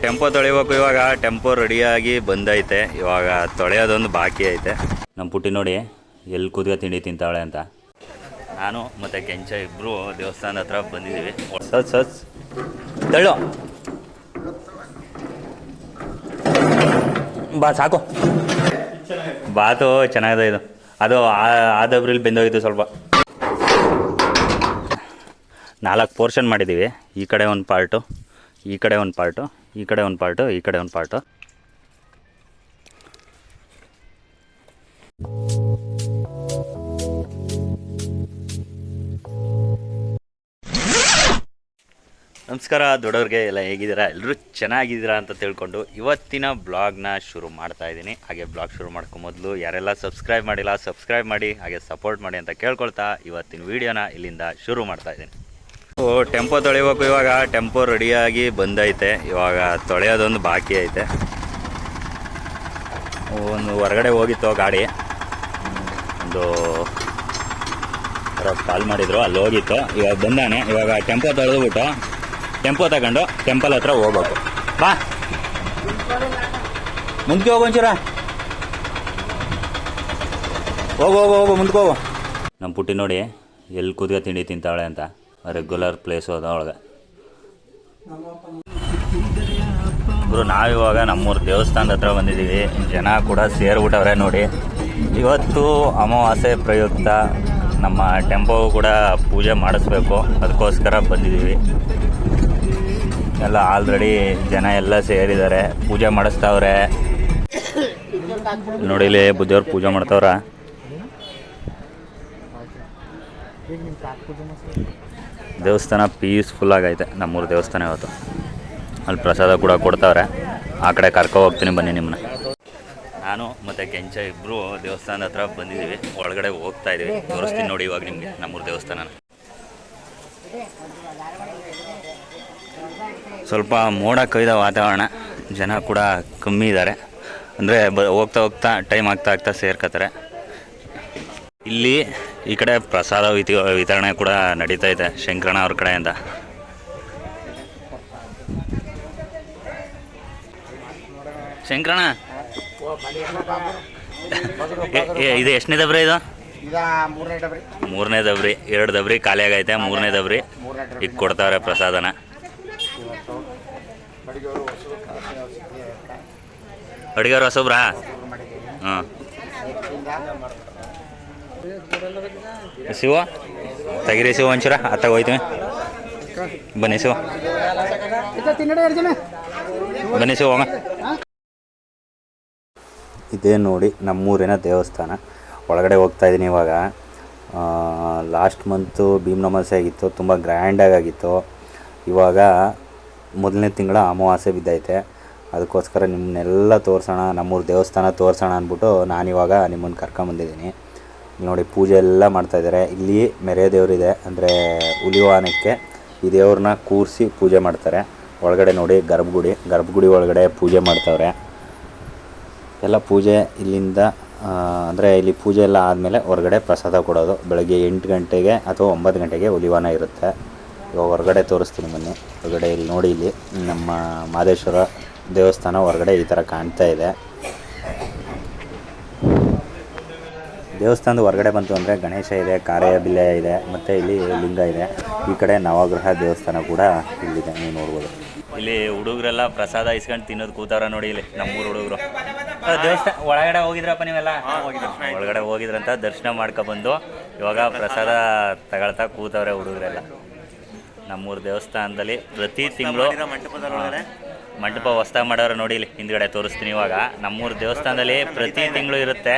Tempo ತೊಳಿಬೇಕು ಇವಾಗ. Tempo ರೆಡಿಯಾಗಿ ಬಂದೈತೆ. ಇವಾಗ ತೊಳೆಯೋದೊಂದು ಬಾಕಿ ಐತೆ. ನಮ್ಮ ಪುಟ್ಟಿ ನೋಡಿ ಎಲ್ಲಿ ಕೂದ್ಗ ತಿಂಡಿ ತಿಂತಾಳೆ ಅಂತ. ನಾನು ಮತ್ತು ಕೆಂಚ ಇಬ್ಬರು ದೇವಸ್ಥಾನದ ಹತ್ರ ಬಂದಿದ್ದೀವಿ. ಸತ್ ಸತ್ ತಳ್ಳೋ. ಬಾ, ಸಾಕು. ಬಾತು ಚೆನ್ನಾಗಿದೆ ಇದು. ಅದು ಆ- ಬೆಂದೋಗಿದ್ದು ಸ್ವಲ್ಪ. ನಾಲ್ಕು ಪೋರ್ಷನ್ ಮಾಡಿದ್ದೀವಿ. ಈ ಕಡೆ ಒಂದು ಪಾರ್ಟು. ಈ ಕಡೆ ಒಂದು ಪಾರ್ಟು, ಈ ಕಡೆ ಒಂದು ಪಾರ್ಟು, ಈ ಕಡೆ ಒಂದು ಪಾರ್ಟು. ನಮಸ್ಕಾರ ದೊಡ್ಡವ್ರಿಗೆ, ಎಲ್ಲ ಹೇಗಿದ್ದೀರಾ? ಎಲ್ಲರೂ ಚೆನ್ನಾಗಿದ್ದೀರಾ ಅಂತ ತಿಳ್ಕೊಂಡು ಇವತ್ತಿನ ಬ್ಲಾಗ್ನ ಶುರು ಮಾಡ್ತಾ ಇದ್ದೀನಿ. ಹಾಗೆ ಬ್ಲಾಗ್ ಶುರು ಮಾಡ್ಕೊ ಮೊದಲು ಯಾರೆಲ್ಲ ಸಬ್ಸ್ಕ್ರೈಬ್ ಮಾಡಿಲ್ಲ, ಸಬ್ಸ್ಕ್ರೈಬ್ ಮಾಡಿ, ಹಾಗೆ ಸಪೋರ್ಟ್ ಮಾಡಿ ಅಂತ ಕೇಳ್ಕೊಳ್ತಾ ಇವತ್ತಿನ ವೀಡಿಯೋನ ಇಲ್ಲಿಂದ ಶುರು ಮಾಡ್ತಾ ಇದ್ದೀನಿ. ಟೆಂಪೋ ತೊಳಿಬೇಕು ಇವಾಗ. ಟೆಂಪೋ ರೆಡಿಯಾಗಿ ಬಂದೈತೆ. ಇವಾಗ ತೊಳೆಯೋದೊಂದು ಬಾಕಿ ಐತೆ. ಒಂದು ಹೊರಗಡೆ ಹೋಗಿತ್ತು ಗಾಡಿ. ಒಂದು ಕಾಲ್ ಮಾಡಿದ್ರು, ಅಲ್ಲಿ ಹೋಗಿತ್ತು. ಇವಾಗ ಬಂದಾನೆ. ಇವಾಗ ಟೆಂಪೋ ತೊಳೆದ್ಬಿಟ್ಟು ಟೆಂಪೋ ತಗೊಂಡು ಟೆಂಪಲ್ ಹತ್ರ ಹೋಗ್ಬೇಕು. ಬಾ. ಮುಂದಕ್ಕೆ ಹೋಗು ಒಂಚೂರ. ಹೋಗು ಹೋಗು ಹೋಗು ಮುಂದಕ್ಕೆ ಹೋಗು. ನಮ್ಮ ಪುಟ್ಟಿ ನೋಡಿ ಎಲ್ಲಿ ಕೂದ್ಗ ತಿಂಡಿ ತಿಂತಾಳೆ ಅಂತ. ರೆಗ್ಯುಲರ್ ಪ್ಲೇಸು ಅದ ಒಳಗೆ. ಗುರು ನಾವಿವಾಗ ನಮ್ಮೂರು ದೇವಸ್ಥಾನದ ಹತ್ರ ಬಂದಿದ್ದೀವಿ ಜನ ಕೂಡ ಸೇರ್ಬಿಟ್ಟವ್ರೆ ನೋಡಿ. ಇವತ್ತು ಅಮಾವಾಸ್ಯೆ ಪ್ರಯುಕ್ತ ನಮ್ಮ ಟೆಂಪೋ ಕೂಡ ಪೂಜೆ ಮಾಡಿಸ್ಬೇಕು. ಅದಕ್ಕೋಸ್ಕರ ಬಂದಿದ್ದೀವಿ ಎಲ್ಲ ಆಲ್ರೆಡಿ ಜನ ಎಲ್ಲ ಸೇರಿದ್ದಾರೆ. ಪೂಜೆ ಮಾಡಿಸ್ತಾವ್ರೆ. ನೋಡಿ, ಇಲ್ಲಿ ಬುದ್ಧಿಯವ್ರು ಪೂಜೆ ಮಾಡ್ತಾವ್ರ. ದೇವಸ್ಥಾನ ಪೀಸ್ಫುಲ್ ಆಗೈತೆ, ನಮ್ಮೂರು ದೇವಸ್ಥಾನ ಇವತ್ತು. ಅಲ್ಲಿ ಪ್ರಸಾದ ಕೂಡ ಕೊಡ್ತಾವ್ರೆ. ಆ ಕಡೆ ಕರ್ಕೊ ಹೋಗ್ತೀನಿ ಬನ್ನಿ ನಿಮ್ಮನ್ನ ನಾನು ಮತ್ತು ಕೆಂಚ ಇಬ್ಬರು ದೇವಸ್ಥಾನದ ಹತ್ರ ಬಂದಿದ್ದೀವಿ. ಒಳಗಡೆ ಹೋಗ್ತಾ ಇದ್ದೀವಿ ತೋರಿಸ್ತೀನಿ ನೋಡಿ ಇವಾಗ ನಿಮಗೆ ನಮ್ಮೂರು ದೇವಸ್ಥಾನ ಸ್ವಲ್ಪ ಮೋಡ ಕೈದ ವಾತಾವರಣ. ಜನ ಕೂಡ ಕಮ್ಮಿ ಇದ್ದಾರೆ ಅಂದರೆ ಬ ಹೋಗ್ತಾ ಹೋಗ್ತಾ ಟೈಮ್ ಆಗ್ತಾ ಆಗ್ತಾ ಸೇರ್ಕೋತಾರೆ ಇಲ್ಲಿ ಈ ಕಡೆ ಪ್ರಸಾದ ವಿತಿ ವಿತರಣೆ ಕೂಡ ನಡೀತಾ ಇದೆ ಶಂಕರಣ್ಣ ಅವ್ರ ಕಡೆಯಿಂದ. ಶಂಕರಣ್ಣ? ಇದು ಎಷ್ಟನೇ ದಬ್ರಿ ಇದು? ಮೂರನೇ ದಬ್ರಿ. ಎರಡು ದಬ್ರಿ ಖಾಲಿ ಆಗೈತೆ ಮೂರನೇ ದಬ್ರಿ. ಈಗ ಕೊಡ್ತಾವ್ರೆ ಪ್ರಸಾದನ. ಅಡುಗೆವ್ರು ಹೊಸಬ್ರಾ? ಹಾಂ ಶಿವ, ತೆಗಿರಿ ಶಿವ ಒಂಚೂರ ಅತ್ತಾಗ ಹೋಯ್ತೀವಿ. ಬನ್ನಿ ಶಿವ. ಬನ್ನಿ ಶಿವ ಇದೇ ನೋಡಿ ನಮ್ಮೂರಿನ ದೇವಸ್ಥಾನ. ಒಳಗಡೆ ಹೋಗ್ತಾ ಇದ್ದೀನಿ ಇವಾಗ. ಲಾಸ್ಟ್ ಮಂತು ಭೀಮ್ನಮಾಸೆ ಆಗಿತ್ತು, ತುಂಬ ಗ್ರ್ಯಾಂಡಾಗಿ ಆಗಿತ್ತು. ಇವಾಗ ಮೊದಲನೇ ತಿಂಗಳ ಅಮಾವಾಸ್ಯೆ ಬಿದ್ದೈತೆ. ಅದಕ್ಕೋಸ್ಕರ ನಿಮ್ಮನ್ನೆಲ್ಲ ತೋರಿಸೋಣ, ನಮ್ಮೂರು ದೇವಸ್ಥಾನ ತೋರಿಸೋಣ ಅಂದ್ಬಿಟ್ಟು ನಾನಿವಾಗ ನಿಮ್ಮನ್ನು ಕರ್ಕೊಂಬಂದಿದ್ದೀನಿ ನೋಡಿ, ಪೂಜೆ ಎಲ್ಲ ಮಾಡ್ತಾಯಿದ್ದಾರೆ ಇಲ್ಲಿ ಮೆರೆ ದೇವರಿದೆ ಅಂದರೆ ಹುಲಿವಾಹನಕ್ಕೆ ಈ ದೇವ್ರನ್ನ ಕೂರಿಸಿ ಪೂಜೆ ಮಾಡ್ತಾರೆ. ಒಳಗಡೆ ನೋಡಿ, ಗರ್ಭಗುಡಿ ಗರ್ಭಗುಡಿ ಒಳಗಡೆ ಪೂಜೆ ಮಾಡ್ತಾವ್ರೆ. ಎಲ್ಲ ಪೂಜೆ ಇಲ್ಲಿಂದ ಅಂದರೆ ಇಲ್ಲಿ ಪೂಜೆ ಎಲ್ಲ ಆದಮೇಲೆ ಹೊರಗಡೆ ಪ್ರಸಾದ ಕೊಡೋದು. ಬೆಳಗ್ಗೆ ಎಂಟು ಗಂಟೆಗೆ ಅಥವಾ ಒಂಬತ್ತು ಗಂಟೆಗೆ ಹುಲಿವಾನ ಇರುತ್ತೆ. ಇವಾಗ ಹೊರಗಡೆ ತೋರಿಸ್ತೀನಿ ಬನ್ನಿ. ಹೊರಗಡೆ ಇಲ್ಲಿ ನೋಡಿ, ಇಲ್ಲಿ ನಮ್ಮ ಮಾದೇಶ್ವರ ದೇವಸ್ಥಾನ ಹೊರಗಡೆ ಈ ಥರ ಕಾಣ್ತಾ ಇದೆ. ದೇವಸ್ಥಾನದ ಹೊರಗಡೆ ಬಂತು ಅಂದರೆ ಗಣೇಶ ಇದೆ ಕಾರೆಬಿಲ್ಲೆ ಇದೆ ಮತ್ತು ಇಲ್ಲಿ ಲಿಂಗ ಇದೆ. ಈ ಕಡೆ ನವಗ್ರಹ ದೇವಸ್ಥಾನ ಕೂಡ ಇಲ್ಲಿದೆ ನೀವು ನೋಡ್ಬೋದು. ಇಲ್ಲಿ ಹುಡುಗರೆಲ್ಲ ಪ್ರಸಾದ ಇಸ್ಕೊಂಡು ತಿನ್ನೋದು ಕೂತಾರ ನೋಡಿ ಇಲ್ಲಿ ನಮ್ಮೂರು ಹುಡುಗರು. ದೇವಸ್ಥಾನ ಒಳಗಡೆ ಹೋಗಿದ್ರಪ್ಪ ನೀವೆಲ್ಲ? ಒಳಗಡೆ ಹೋಗಿದ್ರಂತ ದರ್ಶನ ಮಾಡ್ಕೊಬಂದು ಇವಾಗ ಪ್ರಸಾದ ತಗೊಳ್ತಾ ಕೂತವ್ರೆ ಹುಡುಗರೆಲ್ಲ. ನಮ್ಮೂರು ದೇವಸ್ಥಾನದಲ್ಲಿ ಪ್ರತಿ ತಿಂಗಳು ಮಂಟಪ ಹೊಸ್ದಾಗಿ ಮಾಡೋರು ನೋಡಿ ಇಲ್ಲಿ ಹಿಂದ್ಗಡೆ ತೋರಿಸ್ತೀನಿ ಇವಾಗ. ನಮ್ಮೂರು ದೇವಸ್ಥಾನದಲ್ಲಿ ಪ್ರತಿ ತಿಂಗಳು ಇರುತ್ತೆ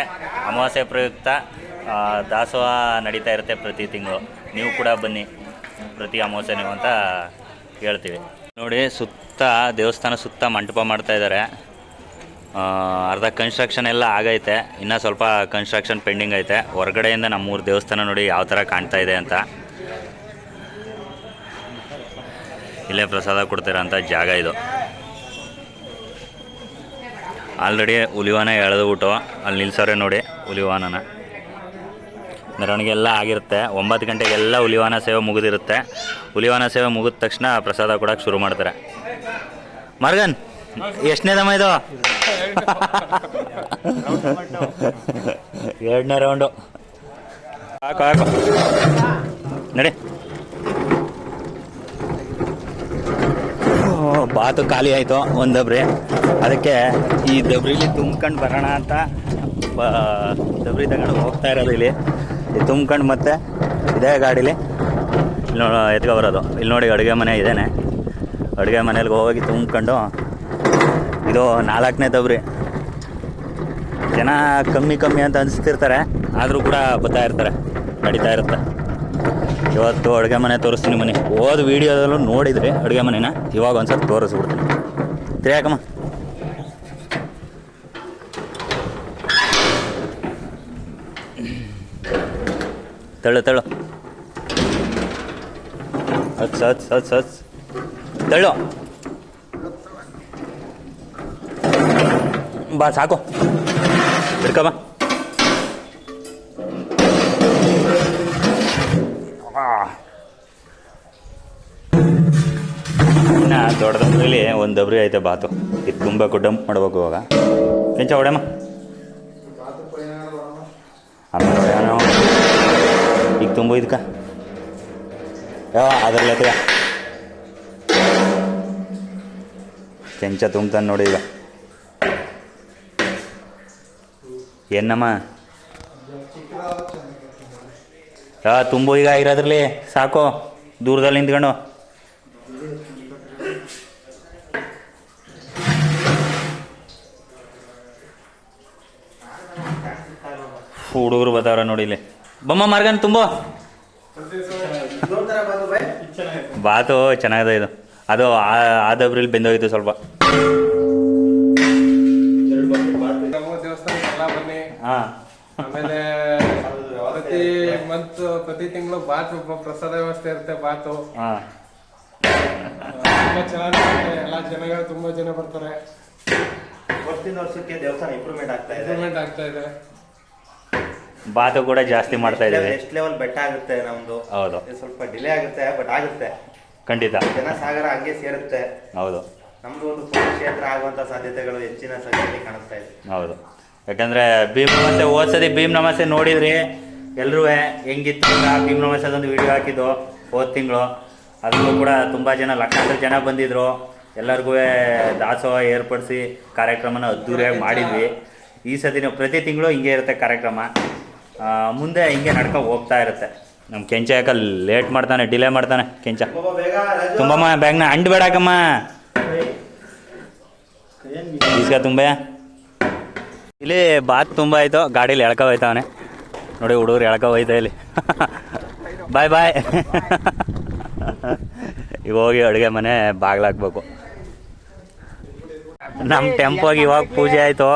ಅಮಾವಾಸ್ಯೆ ಪ್ರಯುಕ್ತ ದಾಸೋಹ ನಡೀತಾ ಇರುತ್ತೆ ಪ್ರತಿ ತಿಂಗಳು. ನೀವು ಕೂಡ ಬನ್ನಿ, ಪ್ರತಿ ಅಮಾವಾಸ್ಯೆ ನೀವು ಅಂತ ಹೇಳ್ತೀವಿ. ನೋಡಿ, ಸುತ್ತ, ದೇವಸ್ಥಾನ ಸುತ್ತ ಮಂಟಪ ಮಾಡ್ತಾ ಇದ್ದಾರೆ. ಅರ್ಧ ಕನ್ಸ್ಟ್ರಕ್ಷನ್ ಎಲ್ಲ ಆಗೈತೆ. ಇನ್ನೂ ಸ್ವಲ್ಪ ಕನ್ಸ್ಟ್ರಕ್ಷನ್ ಪೆಂಡಿಂಗ್ ಐತೆ. ಹೊರಗಡೆಯಿಂದ ನಮ್ಮೂರು ದೇವಸ್ಥಾನ ನೋಡಿ ಯಾವ ಥರ ಕಾಣ್ತಾ ಇದೆ ಅಂತ. ಇಲ್ಲೇ ಪ್ರಸಾದ ಕೊಡ್ತಿರೋಂಥ ಜಾಗ ಇದು. ಆಲ್ರೆಡಿ ಉಲಿವನ ಎಳೆದು ಬಿಟ್ಟು ಅಲ್ಲಿ ನಿಲ್ಸವ್ರೆ ನೋಡಿ ಹುಲಿವಾನನ. ಮೆರವಣಿಗೆ ಎಲ್ಲ ಆಗಿರುತ್ತೆ. ಒಂಬತ್ತು ಗಂಟೆಗೆಲ್ಲ ಹುಲಿವಾನ ಸೇವೆ ಮುಗಿದಿರುತ್ತೆ. ಹುಲಿವಾನ ಸೇವೆ ಮುಗಿದ ತಕ್ಷಣ ಪ್ರಸಾದ ಕೊಡೋಕೆ ಶುರು ಮಾಡ್ತಾರೆ. ಮಾರ್ಗನ್ ದಮ ಇದು? ಎರಡನೇ ರೌಂಡು. ನಡಿ. ಬಾತು ಖಾಲಿ ಆಯಿತು, ಒಂದು ದಬ್ರಿ. ಅದಕ್ಕೆ ಈ ದಬ್ರಿಲಿ ತುಂಬ್ಕೊಂಡು ಬರೋಣ ಅಂತ ದಬ್ರಿ ತಗೊಂಡು ಹೋಗ್ತಾ ಇರೋದು ಇಲ್ಲಿ. ತುಂಬ್ಕೊಂಡು ಮತ್ತೆ ಇದೇ ಗಾಡೀಲಿ. ಇಲ್ಲಿ ನೋ ಎತ್ಕೊ ಬರೋದು. ಇಲ್ಲಿ ನೋಡಿ ಅಡುಗೆ ಮನೆ ಇದೇನೆ. ಅಡುಗೆ ಮನೇಲಿ ಹೋಗಿ ತುಂಬ್ಕೊಂಡು, ಇದು ನಾಲ್ಕನೇ ದಬ್ರಿ. ಜನ ಕಮ್ಮಿ ಕಮ್ಮಿ ಅಂತ ಅನಿಸ್ತಿರ್ತಾರೆ, ಆದರೂ ಕೂಡ ಬರ್ತಾ ಇರ್ತಾರೆ, ನಡೀತಾ ಇರುತ್ತೆ. ಇವತ್ತು ಅಡುಗೆ ಮನೆ ತೋರಿಸ್ತೀನಿ ಮನೆ. ಹೋದ ವೀಡಿಯೋದಲ್ಲೂ ನೋಡಿದ್ರಿ ಅಡುಗೆ ಮನೆನ ಇವಾಗ ಒಂದ್ಸಲ ತೋರಿಸ್ಬಿಡ್ತೀನಿ. ತಿರ್ಯಾಕಮ್ಮ ತಳ್ಳು ತಳ್ಳು ಹಚ್ ಹತ್ಸ್ ಹತ್ಸ್ ಹತ್ಸ್ ತಳ್ಳು ಬಾ, ಸಾಕು. ಹಿಡ್ಕ ಇನ್ನ ದೊಡ್ಡದ್ರಲ್ಲಿ ಒಂದು ಡಬ್ರಿ ಐತೆ ಬಾತು. ಇದು ತುಂಬ ಡಂಪ್ ಮಾಡ್ಬೇಕು ಇವಾಗ. ಕೆಂಚ ಹೊಡೆಯಮ್ಮ? ಆಮೇಲೆ ಹೊಡೆಯೋಣ ಈಗ ತುಂಬ ಇದಕ್ಕ. ಯಾವ ಅದ್ರಲ್ಲಿ ಕೆಂಚ ತುಂಬ್ತಾನೆ ನೋಡಿ ಈಗ. ಏನಮ್ಮ? ಯಾ ತುಂಬು ಈಗ ಇರೋದ್ರಲ್ಲಿ. ಸಾಕು. ದೂರದಲ್ಲಿ ನಿಂತ್ಕೊಂಡು. ಹುಡುಗರು ಬರ್ತಾವ್ರ ನೋಡಿ ಇಲ್ಲಿ. ಬಮ್ಮ ಮಾರ್ಗನ್ ತುಂಬೋ. ಬಾತು ಚೆನ್ನಾಗಿದೆ ಇದು. ಅದು ಆ- ಬೆಂದೋಯ್ತು ದಬ್ರಿಲಿ ಬೆಂದೋಗಿತ್ತು ಸ್ವಲ್ಪ. ಹಾಂ. ಆಮೇಲೆ ಪ್ರತಿ ಮಂತ್ ಪ್ರತಿ ತಿಂಗಳು ಬಾತ್ ಪ್ರಸಾದ ವ್ಯವಸ್ಥೆ ಇರುತ್ತೆ ಬಾತು. ಹಾಂ. ತುಂಬಾ ಚೆನ್ನಾಗಿರುತ್ತೆ. ಎಲ್ಲ ಜನಗಳು ತುಂಬಾ ಜನ ಬರ್ತಾರೆ. ವರ್ಷದಿಂದ ವರ್ಷಕ್ಕೆ ದೇವಸ್ಥಾನ ಇಂಪ್ರೂವ್ಮೆಂಟ್ ಆಗ್ತಾ ಇದೆ. ಇಂಪ್ರೂವ್ಮೆಂಟ್ ಆಗ್ತಾ ಇದೆ. ಬಾತು ಕೂಡ ಜಾಸ್ತಿ ಮಾಡ್ತಾ ಇದ್ದೀವಿ. ನೆಕ್ಸ್ಟ್ ಲೆವೆಲ್ ಬೆಟ್ಟ ಆಗುತ್ತೆ ನಮ್ದು? ಹೌದು. ಇದು ಸ್ವಲ್ಪ ಡಿಲೇ ಆಗುತ್ತೆ ಬಟ್ ಆಗುತ್ತೆ. ಖಂಡಿತ. ಜನಸಾಗರ ಹಂಗೆ ಸೇರುತ್ತೆ. ಹೌದು. ನಮ್ದು ಒಂದು ಕ್ಷೇತ್ರ ಆಗುವಂತ ಸಾಧ್ಯತೆಗಳು ಹೆಚ್ಚಿನ ಸಂಖ್ಯೆಯಲ್ಲಿ ಕಾಣಿಸ್ತಾ ಇದೆ. ಹೌದು. ಯಾಕಂದ್ರೆ ಭೀಮ್ ನಮಸ್ತೆ ಓದ್ಸದಿ ಭೀಮ್ ನಮಸ್ತೆ ನೋಡಿದ್ರಿ. ಎಲ್ಲರೂ ಹೆಂಗಿತ್ತು ಅಂತ ಭೀಮ್ ನಮಸ್ತೆದೊಂದು ವಿಡಿಯೋ ಹಾಕಿದ್ದು ಹೋದ ತಿಂಗಳು. ಅದರಲ್ಲೂ ಕೂಡ ತುಂಬ ಜನ ಲಕ್ಷಾಂತರ ಜನ ಬಂದಿದ್ರು. ಎಲ್ಲರಿಗೂ ದಾಸೋಹ ಏರ್ಪಡಿಸಿ ಕಾರ್ಯಕ್ರಮನ ಅದ್ದೂರಿಯಾಗಿ ಮಾಡಿದ್ವಿ. ಈ ಸತಿನೂ ಪ್ರತಿ ತಿಂಗಳು ಹಿಂಗೆ ಇರುತ್ತೆ ಕಾರ್ಯಕ್ರಮ. ಮುಂದೆ ಹಿಂಗೆ ನಡ್ಕೊಂಡು ಹೋಗ್ತಾ ಇರುತ್ತೆ. ನಮ್ಮ ಕೆಂಚ ಯಾಕೆ ಲೇಟ್ ಮಾಡ್ತಾನೆ ಡಿಲೇ ಮಾಡ್ತಾನೆ, ಕೆಂಚ. ತುಂಬಮ್ಮ ಬ್ಯಾಗ್ನ ಅಂಡ್ ಬೇಡಕಮ್ಮ ಈಸ್ಕ ತುಂಬ. ಇಲ್ಲಿ ಬಾತ್ ತುಂಬ ಆಯ್ತು, ಗಾಡೀಲಿ ಎಳ್ಕೊ ಹೋಯ್ತಾವನೆ. ನೋಡಿ ಹುಡುಗರು ಎಳ್ಕೊ ಹೋಯ್ತಾ ಇಲ್ಲಿ. ಬಾಯ್ ಬಾಯ್ ಈಗ ಹೋಗಿ ಅಡುಗೆ ಮನೆ ಬಾಗ್ಲಾಕ್ಬೇಕು. ನಮ್ಮ ಟೆಂಪೋಗೆ ಇವಾಗ ಪೂಜೆ ಆಯ್ತು.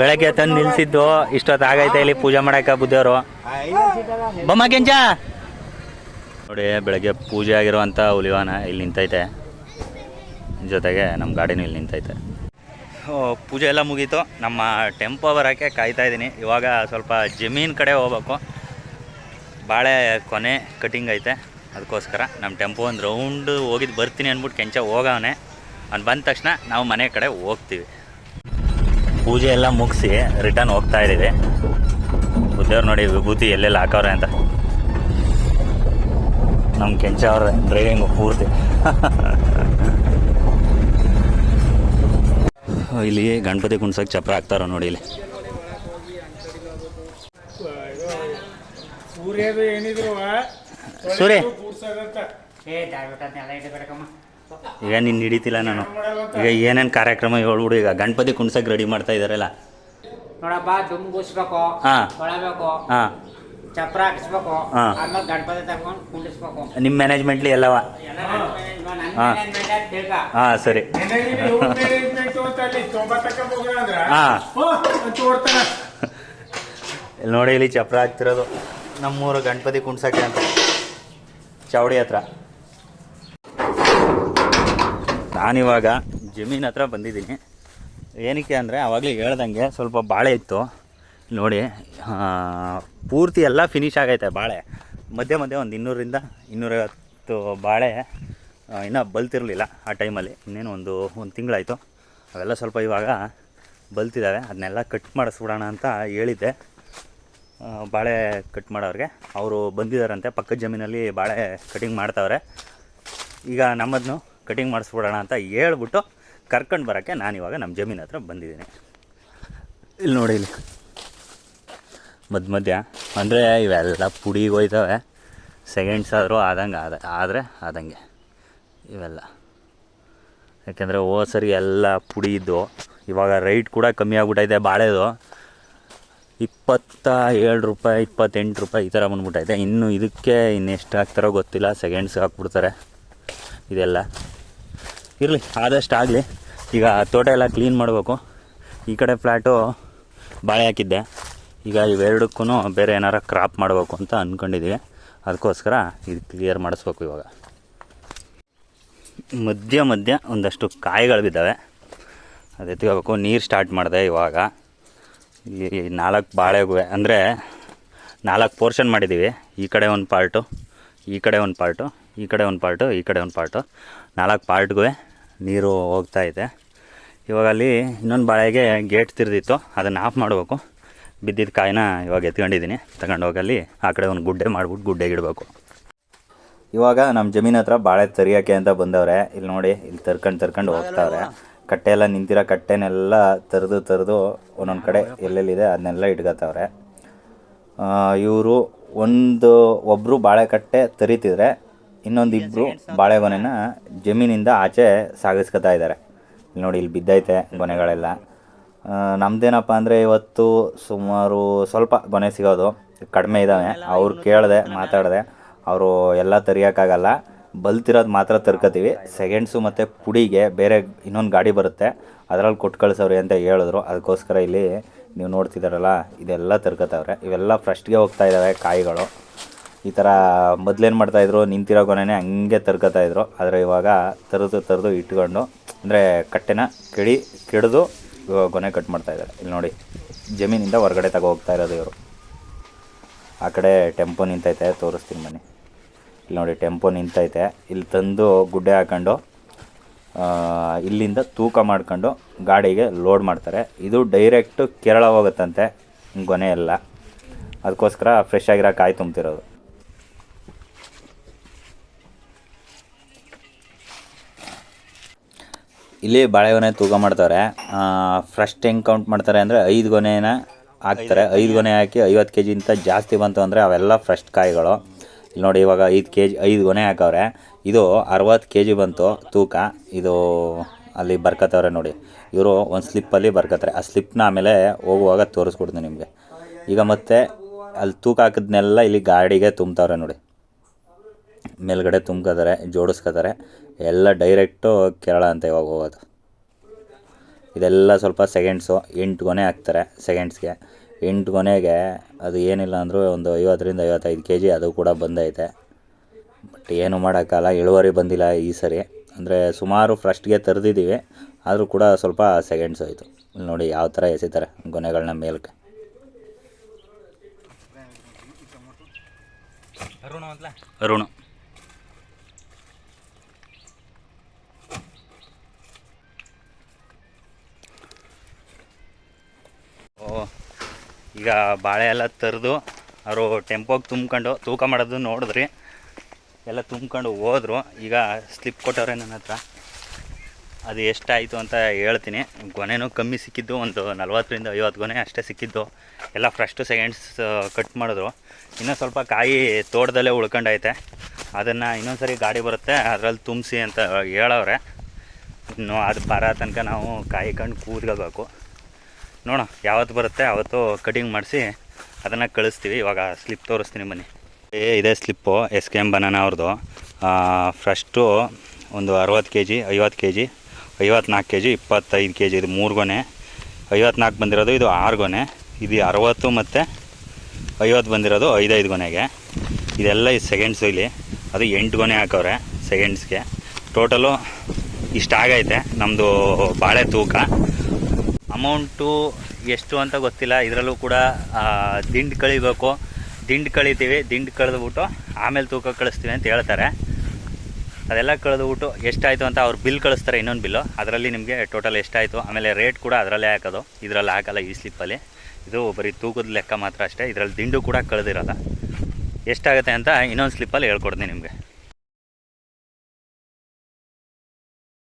ಬೆಳಗ್ಗೆ ತಂದು ನಿಲ್ಸಿದ್ದು. ಇಷ್ಟೊತ್ತು ಆಗೈತೆ ಇಲ್ಲಿ ಪೂಜೆ ಮಾಡಕ ಬುದ್ಧವರು ಬೊಮ್ಮ ಕೆಂಚ! ನೋಡಿ ಬೆಳಗ್ಗೆ ಪೂಜೆ ಆಗಿರುವಂಥ ಹುಲಿವಾನ ಇಲ್ಲಿ ನಿಂತೈತೆ. ಜೊತೆಗೆ ನಮ್ಮ ಗಾಡಿನೂ ಇಲ್ಲಿ ನಿಂತೈತೆ. ಪೂಜೆ ಎಲ್ಲ ಮುಗೀತು. ನಮ್ಮ ಟೆಂಪೋ ಬರೋಕ್ಕೆ ಕಾಯ್ತಾ ಇದ್ದೀನಿ. ಇವಾಗ ಸ್ವಲ್ಪ ಜಮೀನ್ ಕಡೆ ಹೋಗ್ಬೇಕು. ಬಾಳೆ ಕೊನೆ ಕಟಿಂಗ್ ಐತೆ. ಅದಕ್ಕೋಸ್ಕರ ನಮ್ಮ ಟೆಂಪೋ ಒಂದು ರೌಂಡ್ ಹೋಗಿದ್ದು ಬರ್ತೀನಿ ಅಂದ್ಬಿಟ್ಟು ಕೆಂಚ ಹೋಗವನೆ. ಅವ್ನು ಬಂದ ತಕ್ಷಣ ನಾವು ಮನೆ ಕಡೆ ಹೋಗ್ತೀವಿ. ಪೂಜೆ ಎಲ್ಲ ಮುಗಿಸಿ ರಿಟರ್ನ್ ಹೋಗ್ತಾ ಇದ್ದೀವಿ. ಬುದ್ಧವ್ರು ನೋಡಿ ವಿಭೂತಿ ಎಲ್ಲೆಲ್ಲಿ ಹಾಕವ್ರೆ ಅಂತ. ನಮ್ಮ ಕೆಂಚ ಅವ್ರ ಡ್ರೈವಿಂಗ್ ಪೂರ್ತಿ. ಇಲ್ಲಿ ಗಣಪತಿ ಕುಣ್ಸಕ್ಕೆ ಚಪ್ರ ಹಾಕ್ತಾರ ನೋಡಿ ಇಲ್ಲಿ. ಸೂರ್ಯ. ಈಗ ನೀನು ಹಿಡಿತಿಲ್ಲ ನಾನು. ಈಗ ಏನೇನು ಕಾರ್ಯಕ್ರಮ ಹೇಳ್ಬಿಡು ಈಗ ಗಣಪತಿ ಕುಣ್ಸಕ್ಕೆ ರೆಡಿ ಮಾಡ್ತಾ ಇದಾರಲ್ಲ ನೋಡಪ್ಪ ದುಮ್ಗೂಸ್ಬೇಕು ಹಾ. ತೊಳಬೇಕು ಹಾಂ. ಚಪ್ರ ಹಾಕಿಸ್ಬೇಕು ಹಾ. ಆಮೇಲೆ ಗಣಪತಿ ತಗೊಂಡು ಕುಂಡಿಸ್ಬೇಕು ನಿಮ್ಮ ಮ್ಯಾನೇಜ್ಮೆಂಟ್ಲಿ ಎಲ್ಲವ? ಹಾ. ಸರಿ. ಹಾಂ. ಇಲ್ಲಿ ನೋಡಿ ಇಲ್ಲಿ ಚಪ್ರ ಹಾಕ್ತಿರೋದು ನಮ್ಮೂರು ಗಣಪತಿ ಕುಣ್ಸಕ್ಕೆ ಅಂತ. ಚಾವಡಿ ಹತ್ರ. ನಾನಿವಾಗ ಜಮೀನ್ ಹತ್ರ ಬಂದಿದ್ದೀನಿ. ಏನಕ್ಕೆ ಅಂದರೆ ಆವಾಗಲೇ ಹೇಳ್ದಂಗೆ ಸ್ವಲ್ಪ ಬಾಳೆ ಇತ್ತು. ನೋಡಿ ಪೂರ್ತಿ ಎಲ್ಲ ಫಿನಿಶ್ ಆಗೈತೆ ಬಾಳೆ. ಮಧ್ಯೆ ಮಧ್ಯೆ ಒಂದು ಇನ್ನೂರಿಂದ ಇನ್ನೂರೈವತ್ತು ಬಾಳೆ ಇನ್ನೂ ಬಲ್ತಿರಲಿಲ್ಲ ಆ ಟೈಮಲ್ಲಿ ಇನ್ನೇನು ಒಂದು ಒಂದು ತಿಂಗಳಾಯಿತು. ಅವೆಲ್ಲ ಸ್ವಲ್ಪ ಇವಾಗ ಬಲ್ತಿದ್ದಾವೆ ಅದನ್ನೆಲ್ಲ ಕಟ್ ಮಾಡಿಸ್ಬಿಡೋಣ ಅಂತ ಹೇಳಿದ್ದೆ. ಬಾಳೆ ಕಟ್ ಮಾಡೋರಿಗೆ. ಅವರು ಬಂದಿದ್ದಾರಂತೆ ಪಕ್ಕದ ಜಮೀನಲ್ಲಿ ಬಾಳೆ ಕಟಿಂಗ್ ಮಾಡ್ತಾವ್ರೆ. ಈಗ ನಮ್ಮದನ್ನು ಕಟಿಂಗ್ ಮಾಡಿಸ್ಬಿಡೋಣ ಅಂತ ಹೇಳ್ಬಿಟ್ಟು ಕರ್ಕೊಂಡು ಬರೋಕ್ಕೆ ನಾನು ಇವಾಗ ನಮ್ಮ ಜಮೀನ್ ಹತ್ರ ಬಂದಿದ್ದೀನಿ. ಇಲ್ಲಿ ನೋಡಿ ಇಲ್ಲಿ. ಮಧ್ಯ ಮಧ್ಯ. ಅಂದರೆ ಇವೆಲ್ಲ ಪುಡಿಗೆ ಹೋಯ್ತವೆ. ಸೆಕೆಂಡ್ಸ್ ಆದರೂ ಆದಂಗೆ ಆದ ಆದರೆ ಆದಂಗೆ. ಇವೆಲ್ಲ. ಯಾಕೆಂದರೆ ಓ ಸರಿ ಎಲ್ಲ ಪುಡಿ ಇದ್ದು ಇವಾಗ ರೈಟ್ ಕೂಡ ಕಮ್ಮಿ ಆಗ್ಬಿಟ್ಟೈತೆ ಬಾಳೆದು. ಇಪ್ಪತ್ತ ಏಳು ರೂಪಾಯಿ, ಇಪ್ಪತ್ತೆಂಟು ರೂಪಾಯಿ ಈ ಥರ ಬಂದ್ಬಿಟ್ಟೈತೆ ಇನ್ನು ಇದಕ್ಕೆ ಇನ್ನೆಷ್ಟು ಹಾಕ್ತಾರೋ ಗೊತ್ತಿಲ್ಲ. ಸೆಕೆಂಡ್ಸ್ಗೆ ಹಾಕ್ಬಿಡ್ತಾರೆ. ಇದೆಲ್ಲ. ಇರಲಿ, ಆದಷ್ಟು ಆಗಲಿ. ಈಗ ತೋಟ ಎಲ್ಲ ಕ್ಲೀನ್ ಮಾಡಬೇಕು. ಈ ಕಡೆ ಫ್ಲ್ಯಾಟು ಬಾಳೆ ಹಾಕಿದ್ದೆ. ಈಗ ಇವೆರಡಕ್ಕೂ ಬೇರೆ ಏನಾರ ಕ್ರಾಪ್ ಮಾಡಬೇಕು ಅಂತ ಅಂದ್ಕೊಂಡಿದ್ದೀವಿ ಅದಕ್ಕೋಸ್ಕರ ಇದು ಕ್ಲಿಯರ್ ಮಾಡಿಸ್ಬೇಕು ಇವಾಗ. ಮಧ್ಯ ಮಧ್ಯ ಒಂದಷ್ಟು ಕಾಯಿಗಳು ಬಿದ್ದಾವೆ. ಅದು ಎತ್ಕೋಬೇಕು ನೀರು ಸ್ಟಾರ್ಟ್ ಮಾಡಿದೆ ಇವಾಗ. ಇಲ್ಲಿ ನಾಲ್ಕು ಬಾಳೆಗುವೆ, ಅಂದರೆ ನಾಲ್ಕು ಪೋರ್ಷನ್ ಮಾಡಿದ್ದೀವಿ. ಈ ಕಡೆ ಒಂದು ಪಾರ್ಟು ಈ ಕಡೆ ಒಂದು ಪಾರ್ಟು ಈ ಕಡೆ ಒಂದು ಪಾರ್ಟು ಈ ಕಡೆ ಒಂದು ಪಾರ್ಟು ನಾಲ್ಕು ಪಾರ್ಟ್ಗೂ ನೀರು ಹೋಗ್ತಾ ಇದೆ. ಇವಾಗ ಅಲ್ಲಿ ಇನ್ನೊಂದು ಬಾಳೆಗೆ ಗೇಟ್ ತಿರ್ದಿತ್ತು. ಅದನ್ನು ಆಫ್ ಮಾಡಬೇಕು. ಬಿದ್ದಿದ್ದ ಕಾಯಿನ ಇವಾಗ ಎತ್ಕೊಂಡಿದ್ದೀನಿ. ತಗೊಂಡು ಹೋಗಲ್ಲಿ ಆ ಕಡೆ ಒಂದು ಗುಡ್ಡೆ ಮಾಡ್ಬಿಟ್ಟು ಗುಡ್ಡೆಗೆ ಇಡಬೇಕು ಇವಾಗ ನಮ್ಮ ಜಮೀನ್ ಹತ್ರ ಬಾಳೆ ತರಿಯೋಕೆ ಅಂತ ಬಂದವ್ರೆ. ಇಲ್ಲಿ ನೋಡಿ ಇಲ್ಲಿ ತರ್ಕೊಂಡು ತರ್ಕೊಂಡು ಹೋಗ್ತಾವ್ರೆ ಕಟ್ಟೆ ಎಲ್ಲ ನಿಂತಿರೋ ಕಟ್ಟೆನೆಲ್ಲ ತರಿದು ತರಿದು ಒಂದೊಂದು ಕಡೆ ಎಲ್ಲೆಲ್ಲಿದೆ ಅದನ್ನೆಲ್ಲ ಇಟ್ಕೋತಾವ್ರೆ ಇವರು ಒಂದು ಒಬ್ಬರು ಬಾಳೆ ಕಟ್ಟೆ ತರಿತಿದ್ರೆ ಇನ್ನೊಂದು ಇಬ್ಬರು ಬಾಳೆಗೊನೆನ ಜಮೀನಿಂದ ಆಚೆ ಸಾಗಿಸ್ಕೊತಾ ಇದ್ದಾರೆ. ಇಲ್ಲಿ ನೋಡಿ ಇಲ್ಲಿ ಬಿದ್ದೈತೆ ಗೊನೆಗಳೆಲ್ಲ. ನಮ್ದೇನಪ್ಪ ಅಂದರೆ ಇವತ್ತು ಸುಮಾರು ಸ್ವಲ್ಪ ಗೊನೆ ಸಿಗೋದು. ಕಡಿಮೆ ಇದ್ದಾವೆ ಅವ್ರು ಕೇಳಿದೆ ಮಾತಾಡಿದೆ. ಅವರು ಎಲ್ಲ ತರಿಯೋಕ್ಕಾಗಲ್ಲ ಬಲ್ತಿರೋದು ಮಾತ್ರ ತರ್ಕೋತೀವಿ. ಸೆಕೆಂಡ್ಸು ಮತ್ತು ಪುಡಿಗೆ ಬೇರೆ ಇನ್ನೊಂದು ಗಾಡಿ ಬರುತ್ತೆ. ಅದರಲ್ಲಿ ಕೊಟ್ಟು ಕಳಿಸೋರಿ ಅಂತ ಹೇಳಿದ್ರು. ಅದಕ್ಕೋಸ್ಕರ ಇಲ್ಲಿ ನೀವು ನೋಡ್ತಿದ್ದಾರಲ್ಲ ಇದೆಲ್ಲ ತರ್ಕೋತಾವ್ರೆ. ಇವೆಲ್ಲ ಫಸ್ಟ್ಗೆ ಹೋಗ್ತಾ ಇದ್ದಾವೆ ಕಾಯಿಗಳು. ಈ ಥರ ಮೊದ್ಲೇನು ಮಾಡ್ತಾಯಿದ್ರು ನಿಂತಿರೋ ಗೊನೆನೇ ಹಂಗೆ ತರ್ಕೋತಾ ಇದ್ರು. ಆದರೆ ಇವಾಗ ತರಿದು ತರದು ಇಟ್ಕೊಂಡು, ಅಂದರೆ ಕಟ್ಟೆನ ಕೆಡಿ, ಕೆಡ್ದು ಗೊನೆ ಕಟ್ ಮಾಡ್ತಾ ಇದ್ದಾರೆ ಇಲ್ಲಿ ನೋಡಿ, ಜಮೀನಿಂದ ಹೊರಗಡೆ ತಗೋ ಹೋಗ್ತಾ ಇರೋದು ಇವರು. ಆ ಕಡೆ ಟೆಂಪೋ ನಿಂತೈತೆ, ತೋರಿಸ್ತೀನಿ ಬನ್ನಿ. ಇಲ್ಲಿ ನೋಡಿ, ಟೆಂಪೋ ನಿಂತೈತೆ. ಇಲ್ಲಿ ತಂದು ಗುಡ್ಡೆ ಹಾಕೊಂಡು ಇಲ್ಲಿಂದ ತೂಕ ಮಾಡ್ಕೊಂಡು ಗಾಡಿಗೆ ಲೋಡ್ ಮಾಡ್ತಾರೆ. ಇದು ಡೈರೆಕ್ಟು ಕೇರಳ ಹೋಗುತ್ತಂತೆ, ಗೊನೆ ಎಲ್ಲ ಅದಕ್ಕೋಸ್ಕರ ಫ್ರೆಶ್ ಆಗಿರೋ ಕಾಯಿ ತುಂಬ್ತಿರೋದು. ಇಲ್ಲಿ ಬಾಳೆಗೊನೆ ತೂಕ ಮಾಡ್ತಾರೆ. ಫಸ್ಟ್ ಹೆಂಗೆ ಕೌಂಟ್ ಮಾಡ್ತಾರೆ ಅಂದರೆ ಐದು ಗೊನೆನ ಹಾಕ್ತಾರೆ. ಐದು ಗೊನೆ ಹಾಕಿ ಐವತ್ತು ಕೆ ಜಿಂತ ಜಾಸ್ತಿ ಬಂತು ಅಂದರೆ ಅವೆಲ್ಲ ಫ್ರೆಶ್ ಕಾಯಿಗಳು. ಇಲ್ಲಿ ನೋಡಿ ಇವಾಗ ಐದು ಕೆ ಜಿ ಐದು ಗೊನೆ ಹಾಕವ್ರೆ. ಇದು ಅರವತ್ತು ಕೆ ಜಿ ಬಂತು ತೂಕ. ಇದು ಅಲ್ಲಿ ಬರ್ಕತ್ತವ್ರೆ ನೋಡಿ. ಇವರು ಒಂದು ಸ್ಲಿಪ್ಪಲ್ಲಿ ಬರ್ಕತ್ತಾರೆ. ಆ ಸ್ಲಿಪ್ನ ಆಮೇಲೆ ಹೋಗುವಾಗ ತೋರಿಸ್ಕೊಡ್ತೀನಿ ನಿಮಗೆ. ಈಗ ಮತ್ತೆ ಅಲ್ಲಿ ತೂಕ ಹಾಕಿದ್ನೆಲ್ಲ ಇಲ್ಲಿ ಗಾಡಿಗೆ ತುಂಬ್ತವ್ರೆ ನೋಡಿ. ಮೇಲ್ಗಡೆ ತುಂಬ್ಕೋತಾರೆ ಜೋಡಿಸ್ಕೋತಾರೆ ಎಲ್ಲ ಡೈರೆಕ್ಟು ಕೇರಳ ಅಂತ ಇವಾಗ ಹೋಗೋದು. ಇದೆಲ್ಲ ಸ್ವಲ್ಪ ಸೆಕೆಂಡ್ಸು ಎಂಟು ಗೊನೆ ಹಾಕ್ತಾರೆ ಸೆಕೆಂಡ್ಸ್ಗೆ. ಎಂಟು ಗೊನೆಗೆ ಅದು ಏನಿಲ್ಲ ಅಂದರೂ ಒಂದು ಐವತ್ತರಿಂದ ಐವತ್ತೈದು ಕೆ ಜಿ ಅದು ಕೂಡ ಬಂದೈತೆ. ಬಟ್ ಏನು ಮಾಡೋಕ್ಕಲ್ಲ ಇಳುವರಿ ಬಂದಿಲ್ಲ ಈ ಸರಿ. ಅಂದರೆ ಸುಮಾರು ಫಸ್ಟ್ಗೆ ತರಿದಿದ್ದೀವಿ ಆದರೂ ಕೂಡ ಸ್ವಲ್ಪ ಸೆಕೆಂಡ್ಸ್ ಹೋಯಿತು. ಇಲ್ಲಿ ನೋಡಿ ಯಾವ ಥರ ಎಸಿತಾರೆ ಗೊನೆಗಳನ್ನ ಮೇಲಕ್ಕೆ ಅರುಣ್. ಈಗ ಬಾಳೆ ಎಲ್ಲ ತರಿದು ಅವರು ಟೆಂಪೋಗೆ ತುಂಬ್ಕೊಂಡು ತೂಕ ಮಾಡೋದು ನೋಡಿದ್ರಿ. ಎಲ್ಲ ತುಂಬ್ಕೊಂಡು ಹೋದ್ರು. ಈಗ ಸ್ಲಿಪ್ ಕೊಟ್ಟವ್ರೆ ನನ್ನ ಹತ್ರ. ಅದು ಎಷ್ಟಾಯಿತು ಅಂತ ಹೇಳ್ತೀನಿ. ಗೊನೆನೂ ಕಮ್ಮಿ ಸಿಕ್ಕಿದ್ದು ಒಂದು ನಲ್ವತ್ತರಿಂದ ಐವತ್ತು ಗೊನೆ ಅಷ್ಟೇ ಸಿಕ್ಕಿದ್ದು. ಎಲ್ಲ ಫ್ರೆಶ್ಟು ಸೆಕೆಂಡ್ಸ್ ಕಟ್ ಮಾಡಿದ್ರು. ಇನ್ನೂ ಸ್ವಲ್ಪ ಕಾಯಿ ತೋಟದಲ್ಲೇ ಉಳ್ಕೊಂಡೈತೆ. ಅದನ್ನು ಇನ್ನೊಂದು ಸರಿ ಗಾಡಿ ಬರುತ್ತೆ, ಅದರಲ್ಲಿ ತುಂಬಿಸಿ ಅಂತ ಹೇಳವ್ರೆ. ಇನ್ನು ಅದು ಬರೋ ತನಕ ನಾವು ಕಾಯಿ ಕಂಡು ಕೂತ್ಕೋಬೇಕು. ನೋಡೋಣ, ಯಾವತ್ತು ಬರುತ್ತೆ ಅವತ್ತು ಕಟಿಂಗ್ ಮಾಡಿಸಿ ಅದನ್ನು ಕಳಿಸ್ತೀವಿ, ಇವಾಗ ಸ್ಲಿಪ್ ತೋರಿಸ್ತೀನಿ ಬನ್ನಿ. ಇದೇ slip S K M banana ಅವ್ರದ್ದು ಫಸ್ಟು ಒಂದು ಅರವತ್ತು ಕೆ ಜಿ ಐವತ್ತು ಕೆ ಜಿ ಐವತ್ನಾಲ್ಕು ಕೆ ಜಿ ಇಪ್ಪತ್ತೈದು ಕೆ ಜಿ ಇದು ಮೂರು ಗೊನೆ. ಐವತ್ನಾಲ್ಕು ಬಂದಿರೋದು ಇದು ಆರು ಗೊನೆ. ಇದು ಅರವತ್ತು ಮತ್ತು ಐವತ್ತು ಬಂದಿರೋದು ಐದೈದು ಗೊನೆಗೆ. ಇದೆಲ್ಲ ಈ ಸೆಕೆಂಡ್ಸು ಇಲ್ಲಿ. ಅದು ಎಂಟು ಗೊನೆ ಹಾಕವ್ರೆ ಸೆಕೆಂಡ್ಸ್ಗೆ ಟೋಟಲು ಇಷ್ಟಾಗೈತೆ. ನಮ್ಮದು ಬಾಳೆ ತೂಕ. ಅಮೌಂಟು ಎಷ್ಟು ಅಂತ ಗೊತ್ತಿಲ್ಲ. ಇದರಲ್ಲೂ ಕೂಡ ದಿಂಡು ಕಳಿಬೇಕು. ದಿಂಡು ಕಳಿತೀವಿ, ದಿಂಡು ಕಳೆದ್ಬಿಟ್ಟು ಆಮೇಲೆ ತೂಕ ಕಳಿಸ್ತೀವಿ ಅಂತ ಹೇಳ್ತಾರೆ. ಅದೆಲ್ಲ ಕಳೆದ್ಬಿಟ್ಟು ಎಷ್ಟಾಯಿತು ಅಂತ ಅವ್ರು ಬಿಲ್ ಕಳಿಸ್ತಾರೆ, ಇನ್ನೊಂದು ಬಿಲ್ಲು. ಅದರಲ್ಲಿ ನಿಮಗೆ ಟೋಟಲ್ ಎಷ್ಟಾಯಿತು, ಆಮೇಲೆ ರೇಟ್ ಕೂಡ ಅದರಲ್ಲೇ ಹಾಕೋದು. ಇದರಲ್ಲಿ ಹಾಕಲ್ಲ ಈ ಸ್ಲಿಪ್ಪಲ್ಲಿ ಇದು ಬರೀ ತೂಕದ ಲೆಕ್ಕ ಮಾತ್ರ ಅಷ್ಟೇ. ಇದರಲ್ಲಿ ದಿಂಡು ಕೂಡ ಕಳೆದಿರಲ್ಲ. ಎಷ್ಟಾಗುತ್ತೆ ಅಂತ ಇನ್ನೊಂದು ಸ್ಲಿಪ್ಪಲ್ಲಿ ಹೇಳ್ಕೊಡ್ತೀನಿ ನಿಮಗೆ.